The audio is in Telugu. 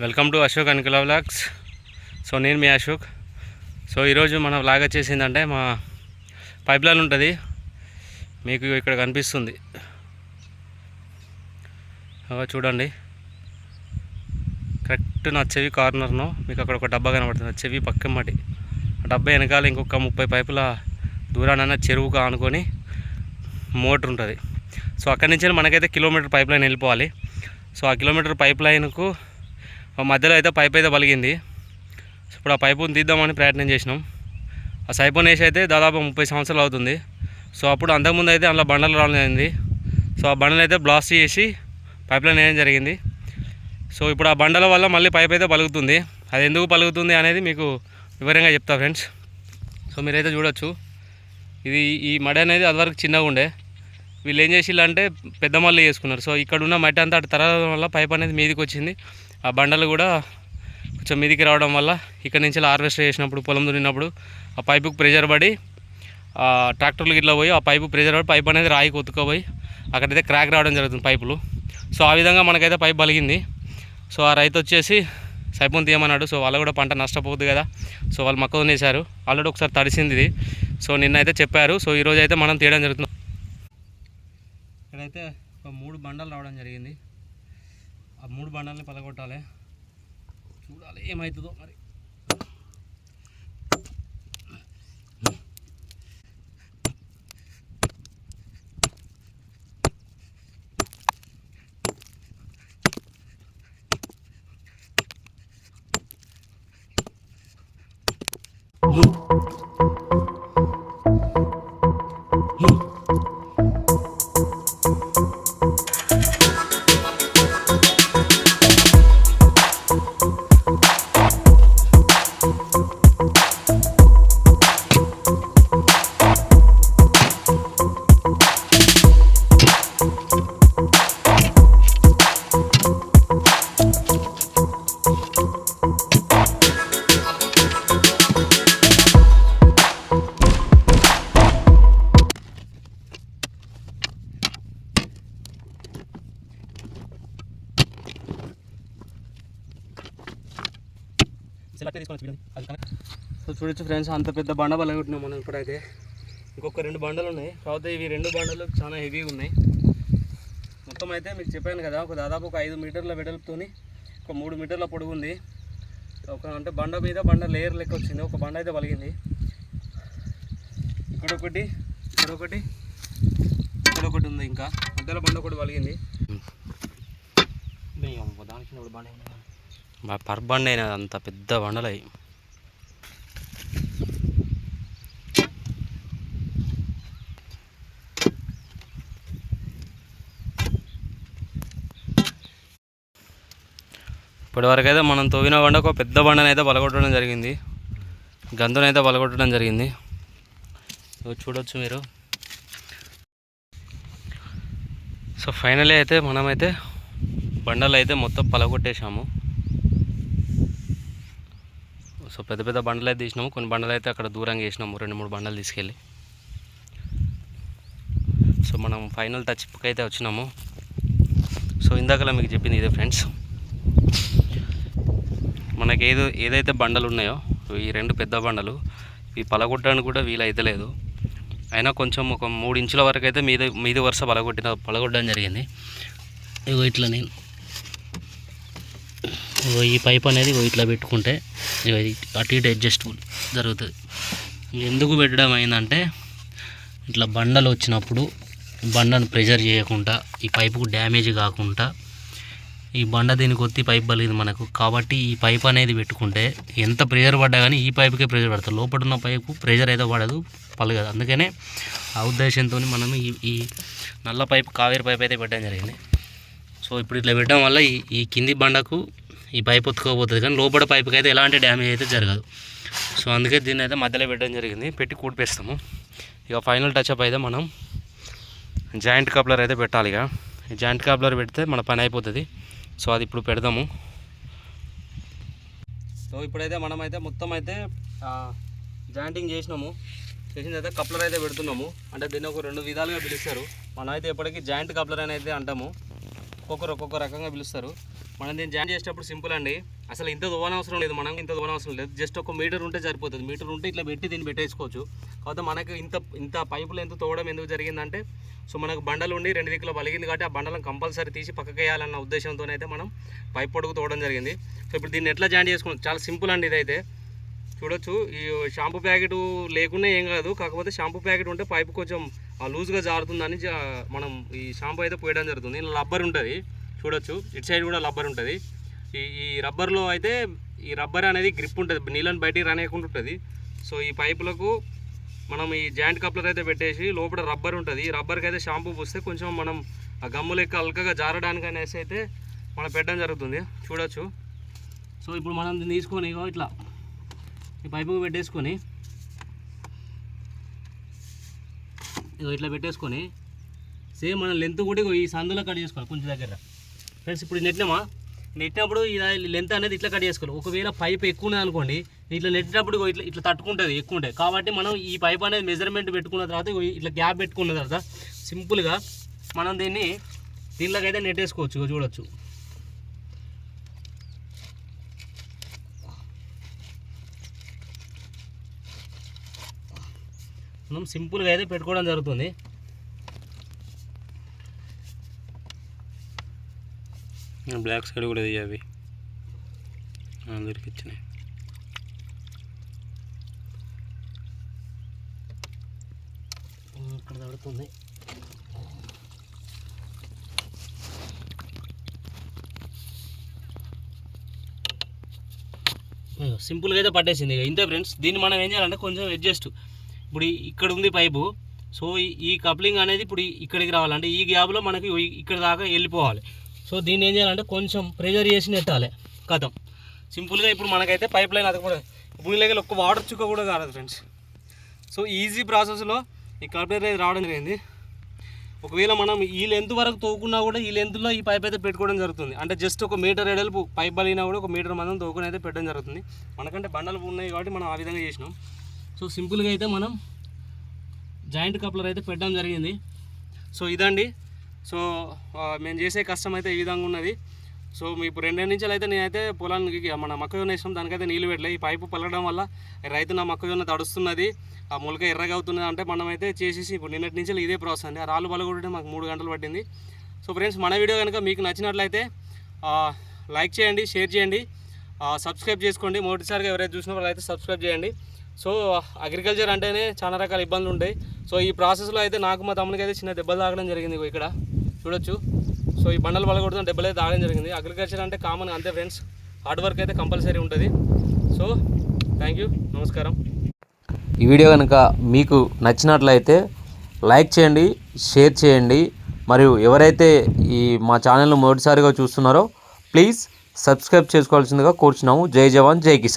Welcome to Ashok Anukula vlogs. So నేను మీ అశోక్. సో ఈరోజు మనం వ్లాగ్ వచ్చేసిందంటే మా పైప్ లైన్ ఉంటుంది. మీకు ఇక్కడ కనిపిస్తుంది. చూడండి. కరెక్ట్ నా చెవి కార్నర్ను మీకు అక్కడ ఒక డబ్బా కనబడుతుంది. చెవి పక్కన ఆ డబ్బా వెనకాల ఇంకొక ముప్పై పైపుల దూరాన చెరువుగా ఆనుకొని మోటర్ ఉంటుంది. సో అక్కడి నుంచి మనకైతే కిలోమీటర్ పైప్ లైన్ వెళ్ళిపోవాలి. సో ఆ కిలోమీటర్ పైప్ లైన్కు మధ్యలో అయితే పైప్ అయితే పలిగింది. ఇప్పుడు ఆ పైపుని తీద్దామని ప్రయత్నం చేసినాం. ఆ సైపోన్ వేసి అయితే దాదాపు ముప్పై సంవత్సరాలు అవుతుంది. సో అప్పుడు అంతకుముందు అయితే అందులో బండలు రావడం జరిగింది సో ఆ బండలు అయితే బ్లాస్ట్ చేసి పైప్లైన్ వేయడం జరిగింది. సో ఇప్పుడు ఆ బండల వల్ల మళ్ళీ పైప్ అయితే పలుకుతుంది. అది ఎందుకు పలుకుతుంది అనేది మీకు వివరంగా చెప్తా ఫ్రెండ్స్. సో మీరైతే చూడొచ్చు. ఇది ఈ మడి అనేది అదివరకు చిన్నగా ఉండే. వీళ్ళు ఏం చేసిల్లంటే పెద్ద మళ్ళీ చేసుకున్నారు సో ఇక్కడ ఉన్న మట్టి అంతా అటు తరగడం వల్ల పైప్ అనేది మీదికి వచ్చింది. ఆ బండలు కూడా కొంచెం మీదికి రావడం వల్ల ఇక్కడ నుంచి హార్వెస్ట్ చేసినప్పుడు పొలం దున్నినప్పుడు ఆ పైపుకి ప్రెషర్ పడి ట్రాక్టర్లు గిట్లా పోయి ఆ పైపు ప్రెషర్ పడి పైప్ అనేది రాయి కొత్తుకుపోయి అక్కడైతే క్రాక్ రావడం జరుగుతుంది పైపులు. సో ఆ విధంగా మనకైతే పైప్ బలిగింది సో ఆ రైతు వచ్చేసి సైపం తీయమన్నాడు. సో వాళ్ళు కూడా పంట నష్టపోతుంది కదా. సో వాళ్ళు మక్క వేశారు ఆల్రెడీ ఒకసారి తడిసింది ఇది. సో నిన్న అయితే చెప్పారు. సో ఈరోజు అయితే మనం తీయడం జరుగుతుంది. ఇక్కడైతే ఒక మూడు బండలు రావడం జరిగింది. ఆ మూడు బండాలని పలగొట్టాలి చూడాలి ఏమవుతుందో మరి. సో చూడొచ్చు ఫ్రెండ్స్ అంత పెద్ద బండ పలగొట్టినాం మనం ఇప్పుడైతే. ఇంకొక రెండు బండలు ఉన్నాయి. కాకపోతే ఇవి రెండు బండలు చాలా హెవీగా ఉన్నాయి. మొత్తం అయితే మీకు చెప్పాను కదా ఒక దాదాపు ఒక ఐదు మీటర్ల వెడల్పుతోని ఒక మూడు మీటర్ల పొడుగు ఉంది. ఒక అంటే బండ మీద బండ లేయర్ లెక్క వచ్చింది. ఒక బండ అయితే పలిగింది. ఇక్కడ ఒకటి ఇక్కడ ఒకటి ఇక్కడ ఒకటి ఉంది ఇంకా. మధ్యలో బండ ఒకటి పలిగింది. పర్ బండ అయినా అంత పెద్ద బండలు. ఇప్పటివరకు అయితే మనం తవ్విన బండ ఒక పెద్ద బండను అయితే బలగొట్టడం జరిగింది. గంతను అయితే బలగొట్టడం జరిగింది. చూడొచ్చు మీరు. సో ఫైనలీ అయితే మనమైతే బండలు అయితే మొత్తం పలగొట్టేశాము. సో పెద్ద పెద్ద బండలు అయితే తీసినాము. కొన్ని బండలు అయితే అక్కడ దూరంగా వేసినాము. రెండు మూడు బండలు తీసుకెళ్ళి. సో మనం ఫైనల్ టచ్కి అయితే వచ్చినాము. సో ఇందాకలా మీకు చెప్పింది ఇదే ఫ్రెండ్స్. మనకి ఏదో ఏదైతే బండలు ఉన్నాయో ఈ రెండు పెద్ద బండలు ఇవి పలగొట్టడానికి కూడా వీలైతే లేదు అయినా కొంచెం ఒక మూడు ఇంచుల వరకు అయితే మీద మీది వరుస పలగొట్టిన పలగొట్టడం జరిగింది. ఇగో ఇట్లా నేను ఇగో ఈ పైప్ అనేది ఇగో ఇట్లా పెట్టుకుంటే ఇగో ఇది అటు ఇటు అడ్జస్టబుల్ జరుగుతుంది. ఎందుకు పెట్టడం అయిందంటే ఇట్లా బండలు వచ్చినప్పుడు బండను ప్రెజర్ చేయకుండా ఈ పైపుకు డ్యామేజ్ కాకుండా ఈ బండ దీనికి ఒత్తి పైప్ పలిగింది మనకు. కాబట్టి ఈ పైప్ అనేది పెట్టుకుంటే ఎంత ప్రెషర్ పడ్డా కానీ ఈ పైప్కే ప్రెషర్ పడుతుంది. లోపల ఉన్న పైపు ప్రెషర్ అయితే పడదు పలగదు. అందుకనే ఆ ఉద్దేశంతో మనం ఈ ఈ నల్ల పైప్ కావేరి పైప్ అయితే పెట్టడం జరిగింది. సో ఇప్పుడు ఇట్లా పెట్టడం వల్ల ఈ ఈ కింది బండకు ఈ పైప్ ఒత్తుకోబోతుంది కానీ లోపల పైప్కి అయితే ఎలాంటి డ్యామేజ్ అయితే జరగదు. సో అందుకే దీన్ని అయితే మధ్యలో పెట్టడం జరిగింది. పెట్టి కూడిపేస్తాము. ఇక ఫైనల్ టచ్అప్ అయితే మనం జాయింట్ కప్లర్ అయితే పెట్టాలి ఇక జాయింట్ కప్లర్ పెడితే మన పని అయిపోతుంది. సో అది ఇప్పుడు పెడదాము. సో ఇప్పుడైతే మనమైతే మొత్తం అయితే జాయింటింగ్ చేసినాము. చేసిన తర్వాత కప్లర్ అయితే పెడుతున్నాము. అంటే దీన్ని ఒక రెండు విధాలుగా పిలుస్తారు. మనమైతే ఇప్పటికీ జాయింట్ కప్లర్ అని అయితే అంటాము. ఒక్కొక్కరు ఒక్కొక్క రకంగా పిలుస్తారు. మనం దీన్ని జాయిన్ చేసేటప్పుడు సింపుల్ అండి. అసలు ఇంత అవసరం లేదు మనం ఇంత అవసరం లేదు. జస్ట్ ఒక మీటర్ ఉంటే సరిపోతుంది. మీటర్ ఉంటే ఇట్లా పెట్టి దీన్ని పెట్టేసుకోవచ్చు. కాకపోతే మనకి ఇంత ఇంత పైపులు ఎంత తోవడం ఎందుకు జరిగిందంటే సో మనకు బండలు ఉండి రెండు దిక్కులో పలిగింది కాబట్టి ఆ బండలను కంపల్సరీ తీసి పక్కకి వేయాలన్న ఉద్దేశంతో అయితే మనం పైప్ పొడుగు తోవడం జరిగింది. సో ఇప్పుడు దీన్ని ఎట్లా జాయిన్ చేసుకున్నాం? చాలా సింపుల్ అండి ఇదైతే. చూడొచ్చు ఈ షాంపూ ప్యాకెట్ లేకున్నా ఏం కాదు. కాకపోతే షాంపూ ప్యాకెట్ ఉంటే పైపు కొంచెం లూజ్గా జారుతుందని మనం ఈ షాంపూ అయితే పోయడం జరుగుతుంది. ఇలా రబ్బర్ ఉంటుంది. చూడొచ్చు. ఇటు సైడ్ కూడా రబ్బర్ ఉంటుంది. ఈ ఈ రబ్బర్లో అయితే ఈ రబ్బర్ అనేది గ్రిప్ ఉంటుంది. నీళ్ళని బయటికి రానియకుండా ఉంటుంది. సో ఈ పైపులకు మనం ఈ జాయింట్ కప్లర్ అయితే పెట్టేసి లోపల రబ్బర్ ఉంటుంది. ఈ రబ్బర్కి అయితే షాంపూ పూస్తే కొంచెం మనం ఆ గమ్ములు ఎక్కువ అల్కగా జారడానికి అనేసి అయితే మనం పెట్టడం జరుగుతుంది. చూడొచ్చు. సో ఇప్పుడు మనం తీసుకొని ఇగో ఇట్లా ఈ పైపు పెట్టేసుకొని ఇగో ఇట్లా పెట్టేసుకొని సేమ్ మన లెంత్ కూడా ఇగో ఈ సందులో కట్ చేసుకోవాలి కొంచెం దగ్గర. ఫ్రెండ్స్ ఇప్పుడు నెట్టినామా? నెట్టినప్పుడు ఈ లెంత్ అనేది ఇట్లా కట్ చేసుకోవాలి. ఒకవేళ పైప్ ఎక్కువ ఉన్నది అనుకోండి ఇట్లా నెట్టినప్పుడు ఇట్లా ఇట్లా తట్టుకుంటుంది ఎక్కువ ఉంటుంది. కాబట్టి మనం ఈ పైప్ అనేది మెజర్మెంట్ పెట్టుకున్న తర్వాత ఇట్లా గ్యాప్ పెట్టుకున్న తర్వాత సింపుల్గా మనం దీన్ని దీనిలోకి అయితే నెట్టేసుకోవచ్చు చూడొచ్చు. మనం సింపుల్గా అయితే పెట్టుకోవడం జరుగుతుంది. బ్లాక్ సైడ్ కూడా ఇది అవి. అందరికి ఇచ్చినాయి ఇక్కడ తడుతుంది సింపుల్గా అయితే పట్టేసింది ఇక ఇంతే ఫ్రెండ్స్ దీన్ని మనం ఏం చేయాలంటే కొంచెం అడ్జస్ట్. ఇప్పుడు ఇక్కడ ఉంది పైపు. సో ఈ- ఈ కప్లింగ్ అనేది ఇప్పుడు ఇక్కడికి రావాలంటే ఈ గ్యాప్లో మనకి ఇక్కడ దాకా వెళ్ళిపోవాలి. సో దీన్ని ఏం చేయాలంటే కొంచెం ప్రెజర్ చేసి నెట్టాలి. కథం. సింపుల్గా ఇప్పుడు మనకైతే పైప్ లైన్ అది కూడా భూమిలోకి ఒక్క వాటర్ చుక్క కూడా కాలేదు ఫ్రెండ్స్ సో ఈజీ ప్రాసెస్లో ఈ కప్లింగ్ అనేది రావడం జరిగింది. ఒకవేళ మనం ఈ లెంత్ వరకు తోకున్నా కూడా ఈ లెంత్లో ఈ పైప్ అయితే పెట్టుకోవడం జరుగుతుంది. అంటే జస్ట్ ఒక మీటర్ ఎడల్పు పైప్ బలిగినా కూడా ఒక మీటర్ మందం తోకుని అయితే పెట్టడం జరుగుతుంది. మనకంటే బండలు ఉన్నాయి కాబట్టి మనం ఆ విధంగా చేసినాం. సో సింపుల్గా అయితే మనం జాయింట్ కప్లర్ అయితే పెట్టడం జరిగింది. సో ఇదండి. సో మేము చేసే కష్టం అయితే ఈ విధంగా ఉన్నది. సో మీ ఇప్పుడు రెండు నుంచి అయితే నేనైతే పొలానికి మన మొక్కజొన్న వేసినాం. దానికైతే నీళ్ళు పెట్టలే. ఈ పైపు పలగడం వల్ల రైతు నా మొక్కజొన్న తడుస్తున్నది. ఆ మొలక ఎర్రగా అవుతున్నది అంటే మనం అయితే చేసేసి ఇప్పుడు నిన్నటి నుంచి ఇదే ప్రాసెస్ అండి. ఆ రాళ్ళు పలగొట్టడం మాకు మూడు గంటలు పట్టింది. సో ఫ్రెండ్స్ మన వీడియో కనుక మీకు నచ్చినట్లయితే లైక్ చేయండి షేర్ చేయండి. సబ్స్క్రైబ్ చేసుకోండి. మొదటిసారిగా ఎవరైతే చూసిన వాళ్ళు అయితే సబ్స్క్రైబ్ చేయండి. సో అగ్రికల్చర్ అంటేనే చాలా రకాల ఇబ్బందులు ఉంటాయి. సో ఈ ప్రాసెస్లో అయితే నాకు మా తమ్మునికి అయితే చిన్న దెబ్బలు తాగడం జరిగింది ఇక్కడ. చూడొచ్చు. సో ఈ బండలు పలగొడుతున్న దెబ్బలు అయితే తాగడం జరిగింది. అగ్రికల్చర్ అంటే కామన్ అంతే ఫ్రెండ్స్ హార్డ్ వర్క్ అయితే కంపల్సరీ ఉంటుంది. సో థ్యాంక్ యూ నమస్కారం. ఈ వీడియో కనుక మీకు నచ్చినట్లయితే లైక్ చేయండి షేర్ చేయండి. మరియు ఎవరైతే ఈ మా ఛానల్ను మొదటిసారిగా చూస్తున్నారో ప్లీజ్ సబ్స్క్రైబ్ చేసుకోవాల్సిందిగా కోరుచున్నాము. జై జవాన్ జై కిసాన్.